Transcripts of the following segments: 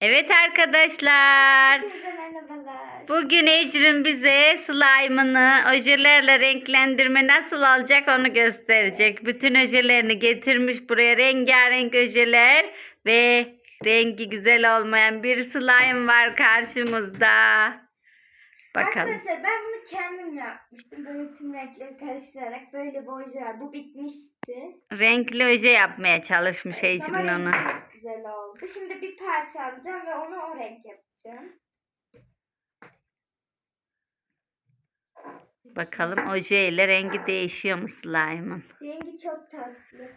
Evet arkadaşlar. Bugün Ecrin bize slime'ını ojelerle renklendirme nasıl olacak onu gösterecek. Bütün ojelerini getirmiş buraya rengarenk ojeler ve rengi güzel olmayan bir slime var karşımızda. Bakalım. Arkadaşlar ben bunu kendim yapmıştım. Böyle tüm renkleri karıştırarak böyle var. Bu bitmişti. Renkli oje yapmaya çalışmış Ama Ecrin onu. çok güzel oldu. Şimdi bir parça alacağım ve onu o renk yapacağım. Bakalım oje ile rengi değişiyor mu slime'ın? Rengi çok tatlı.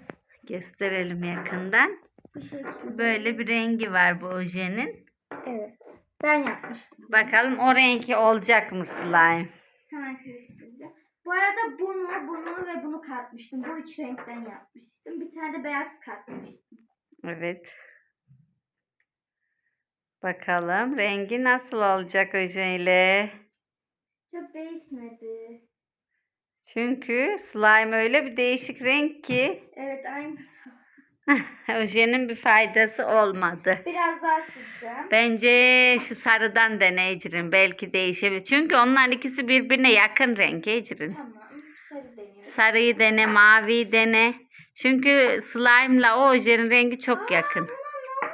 Gösterelim yakından. Bu şekilde. Böyle bir rengi var bu ojenin. Evet. Ben yapmıştım. Bakalım o renki olacak mı slime? Hemen karıştıracağım. Bu arada bunu, bunu ve bunu katmıştım. Bu üç renkten yapmıştım. Bir tane de beyaz katmıştım. Evet. Bakalım rengi nasıl olacak ojeyle? Çok değişmedi. Çünkü slime öyle bir değişik renk ki Evet aynısı. ojenin bir faydası olmadı. Biraz daha süreceğim. Bence şu sarıdan dene Ecrin. Belki değişebilir. Çünkü onlar ikisi birbirine yakın renk Ecrin. Tamam. Sarı deniyorum. Sarıyı dene, maviyi dene. Çünkü slime'la o ojenin rengi çok yakın. Ne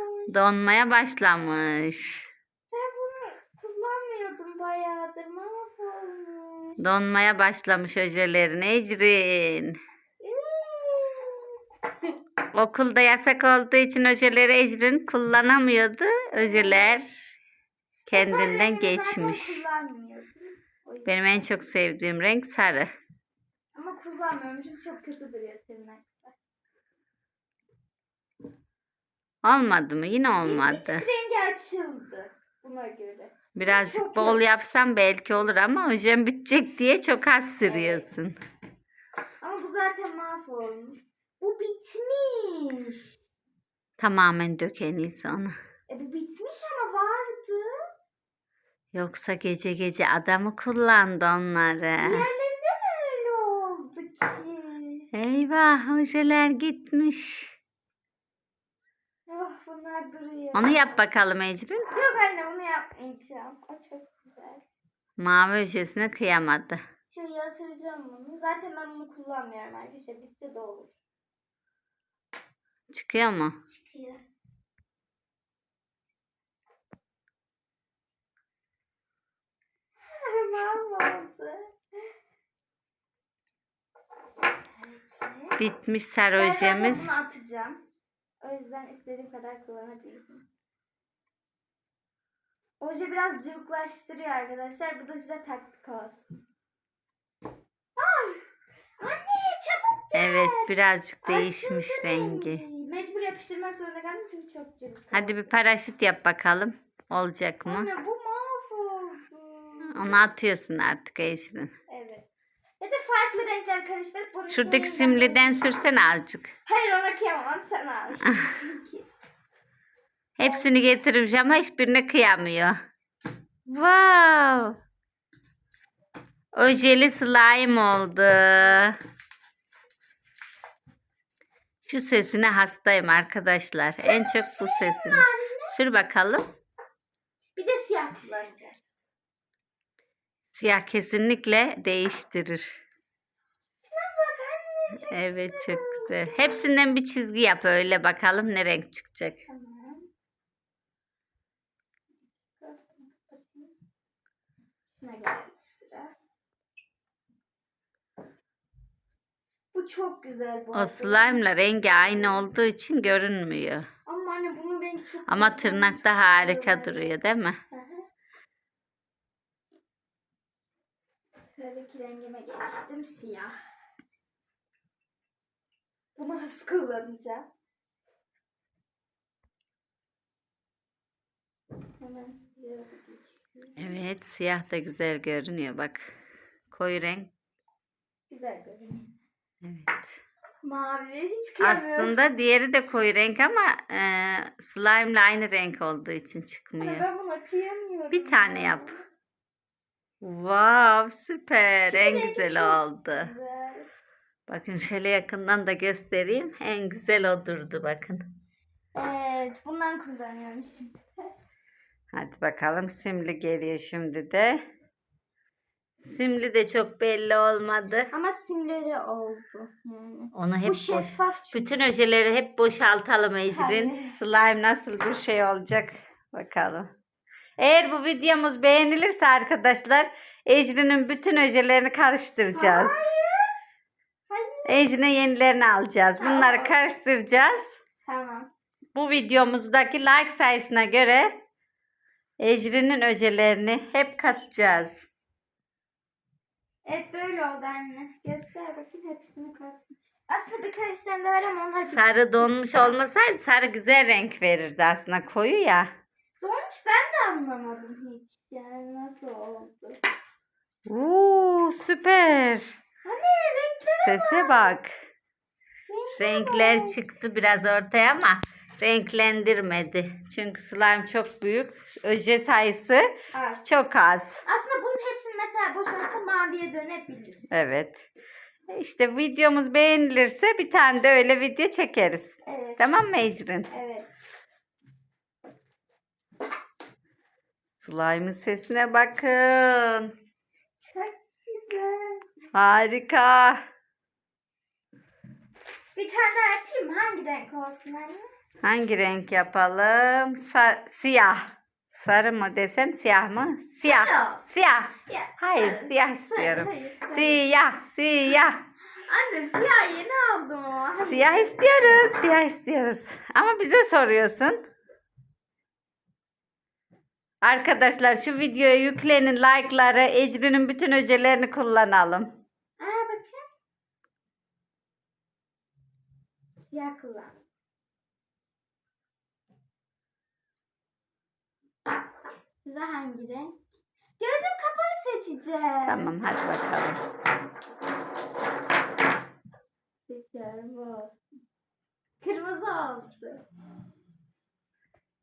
olmuş? Donmaya başlamış. Ben bunu kullanmıyordum bayağıdır. Mahvolmuş. Donmaya başlamış ojelerin Ecrin. Okulda yasak olduğu için ojeleri Ecrin kullanamıyordu. Ojeler kendinden geçmiş. Benim en çok sevdiğim renk sarı. Ama kullanmıyorum çünkü çok kötü duruyor tırnakta. Olmadı mı? Yine olmadı. tık rengi açıldı buna göre. Birazcık Çok bol yakışmış. yapsam belki olur ama ojem bitecek diye çok az sürüyorsun. Ama bu zaten mahvolmuş. Bu bitmiş. Tamamen dök en iyisi onu. E bu bitmiş ama vardı. Yoksa gece gece adamı kullandı onları. Diğerleri de mi öyle oldu ki? Eyvah ojeler gitmiş. Oh bunlar duruyor. Onu yap bakalım Ecrin. Yok anne onu yapmayacağım. O çok güzel. Mavi ojesine kıyamadı. Şöyle yatıracağım bunu. Zaten ben bunu kullanmıyorum arkadaşlar. Bitse de olur. Çıkıyor mu? Çıkıyor. Bitmiş sarı Ben bunu atacağım. O yüzden istediğim kadar kullanabilirim. Oje biraz cıvıklaştırıyor arkadaşlar. Bu da size taktik olsun. Ay! Anne çabuk gel. Evet birazcık değişmiş Açıldı rengi. Mecbur yapıştırmak zorunda kaldım çünkü çok cıvık. Hadi bir paraşüt yap bakalım. Olacak mı? Anne bu mahvoldu. Onu atıyorsun artık Ecrin. Evet. Ya da farklı renkler karıştırıp bunu Şuradaki şeyinden- simliden sürsene azıcık. Hayır ona kıyamam sen almışsın çünkü. Hepsini getirmiş ama hiçbirine kıyamıyor. Wow. Ojeli slime oldu. Şu sesine hastayım arkadaşlar. En çok bu sesini. Sür bakalım. Bir de siyah kullanacağım. Siyah kesinlikle değiştirir. Evet çok güzel. Hepsinden bir çizgi yap öyle bakalım ne renk çıkacak. Tamam. Şuna geldi sıra. Bu çok güzel bu. O arada. slime'la rengi aynı olduğu için görünmüyor. Ama anne bunun rengi çok Ama güzel. Tırnakta harika duruyor değil mi? Hı hı. Sıradaki rengime geçtim siyah. Bunu hız kullanacağım. Hemen siyaha da geçiyorum. Evet siyah da güzel görünüyor bak. Koyu renk. Güzel görünüyor. Evet. Mavi hiç kıyamıyorum. Aslında diğeri de koyu renk ama e, slime ile aynı renk olduğu için Ama çıkmıyor. ben buna kıyamıyorum. Bir tane yap. Wow süper. Şu En güzel oldu. Güzel. Bakın şöyle yakından da göstereyim. En güzel o durdu bakın. Evet bundan kullanıyorum şimdi. Hadi bakalım simli geliyor şimdi de. Simli de çok belli olmadı. Ama simleri oldu yani. Onu hep Bu boş. şeffaf çünkü. Bütün öjeleri hep boşaltalım Ecrin. Hayır. Slime nasıl bir şey olacak bakalım. Eğer bu videomuz beğenilirse arkadaşlar Ecrin'in bütün öjelerini karıştıracağız. Hayır. Ecrin'e yenilerini alacağız. Bunları Aa. karıştıracağız. Tamam. Bu videomuzdaki like sayısına göre Ecrin'in öjelerini hep katacağız. Evet böyle oldu anne. Göster bakayım hepsini kattım. Aslında birkaç tane de var ama onlar Sarı donmuş olmasaydı sarı güzel renk verirdi aslında koyu ya. Doğmuş ben de anlamadım hiç. Yani nasıl oldu? Uuu süper. Hani renkleri Sese bak. Renkler Renkler çıktı biraz ortaya ama renklendirmedi. Çünkü slime çok büyük. Öje sayısı az. çok az. Aslında bunun hepsini mesela boşalsa maviye dönebilir. Evet. İşte videomuz beğenilirse bir tane de öyle video çekeriz. Evet. Tamam mı Ecrin? Evet. Slime'ın sesine bakın. Çok güzel. Harika. Bir tane daha yapayım? Hangi renk olsun anne? Hangi renk yapalım? Sa- siyah. Sarı mı desem siyah mı? Siyah. Sarı. Siyah. Ya, Hayır sarı. siyah istiyorum. hayır. Siyah. Siyah. Anne siyah yeni aldım ama. Siyah istiyoruz. Siyah istiyoruz. Ama bize soruyorsun. Arkadaşlar şu videoya yüklenin like'ları. Ecrin'in bütün öcelerini kullanalım. Aa bakın. Siyah kullan. Size hangi renk? Gözüm kapalı seçeceğim. Tamam hadi bakalım. Seçiyorum bu olsun. Kırmızı oldu.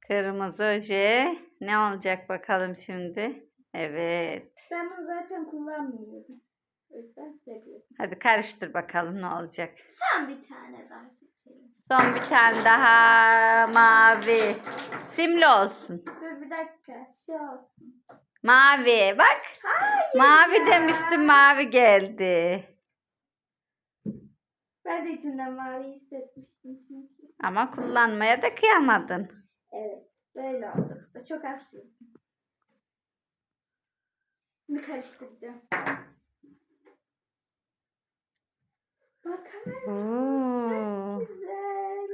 Kırmızı oje. Ne olacak bakalım şimdi? Evet. Ben bunu zaten kullanmıyorum. O yüzden seviyorum. Hadi karıştır bakalım ne olacak. Son bir tane daha. Son bir tane daha mavi. Simli olsun. Dur bir dakika. Şu olsun. Mavi. Bak. Hayır Mavi ya. demiştim mavi geldi. Ben de içinden mavi hissetmiştim çünkü. Ama kullanmaya da kıyamadın. Evet. Böyle oldu. Çok az sürdü. Şimdi karıştıracağım. Bakar mısınız? Oo. Çok güzel.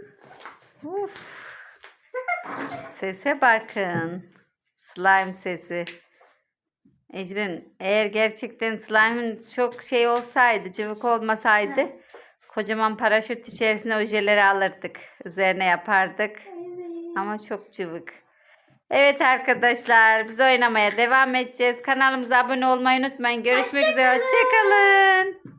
Uf. Sese bakın. Slime sesi. Ecrin eğer gerçekten slime'ın çok şey olsaydı, cıvık olmasaydı Evet. kocaman paraşüt içerisine ojeleri alırdık. Üzerine yapardık. Evet. Ama çok cıvık. Evet arkadaşlar biz oynamaya devam edeceğiz. Kanalımıza abone olmayı unutmayın. Görüşmek üzere. Hoşça kalın. Hoşçakalın.